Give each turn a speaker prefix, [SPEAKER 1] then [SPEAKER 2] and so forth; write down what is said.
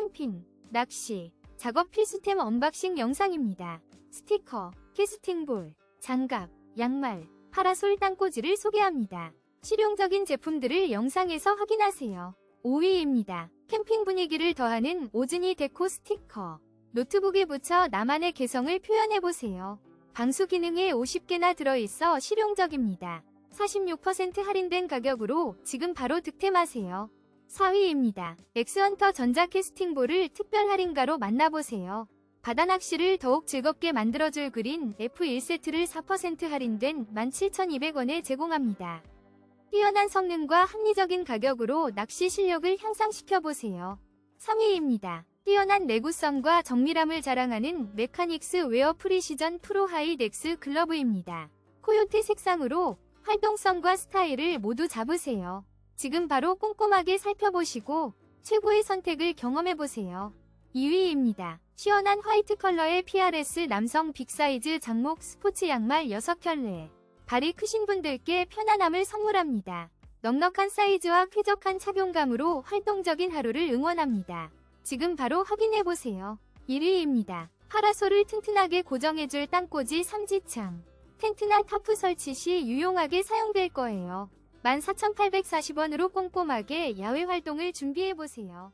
[SPEAKER 1] 캠핑, 낚시, 작업 필수템 언박싱 영상입니다. 스티커, 캐스팅볼, 장갑, 양말, 파라솔 땅꽂이를 소개합니다. 실용적인 제품들을 영상에서 확인하세요. 5위입니다. 캠핑 분위기를 더하는 오즈니 데코 스티커. 노트북에 붙여 나만의 개성을 표현해보세요. 방수 기능에 50개나 들어있어 실용적입니다. 46% 할인된 가격으로 지금 바로 득템하세요. 4위입니다. 엑스헌터 전자 캐스팅볼을 특별 할인가로 만나보세요. 바다 낚시를 더욱 즐겁게 만들어줄 그린 F1세트를 4% 할인된 17,200원에 제공합니다. 뛰어난 성능과 합리적인 가격으로 낚시 실력을 향상시켜보세요. 3위입니다. 뛰어난 내구성과 정밀함을 자랑하는 메카닉스 웨어 프리시전 프로 하이덱스 글러브입니다. 코요테 색상으로 활동성과 스타일을 모두 잡으세요. 지금 바로 꼼꼼하게 살펴보시고 최고의 선택을 경험해보세요. 2위입니다. 시원한 화이트 컬러의 PRS 남성 빅사이즈 장목 스포츠 양말 6켤레. 발이 크신 분들께 편안함을 선물합니다. 넉넉한 사이즈와 쾌적한 착용감으로 활동적인 하루를 응원합니다. 지금 바로 확인해보세요. 1위입니다. 파라솔을 튼튼하게 고정해줄 땅꽂이 삼지창. 텐트나 타프 설치 시 유용하게 사용될 거예요. 14,840원으로 꼼꼼하게 야외 활동을 준비해보세요.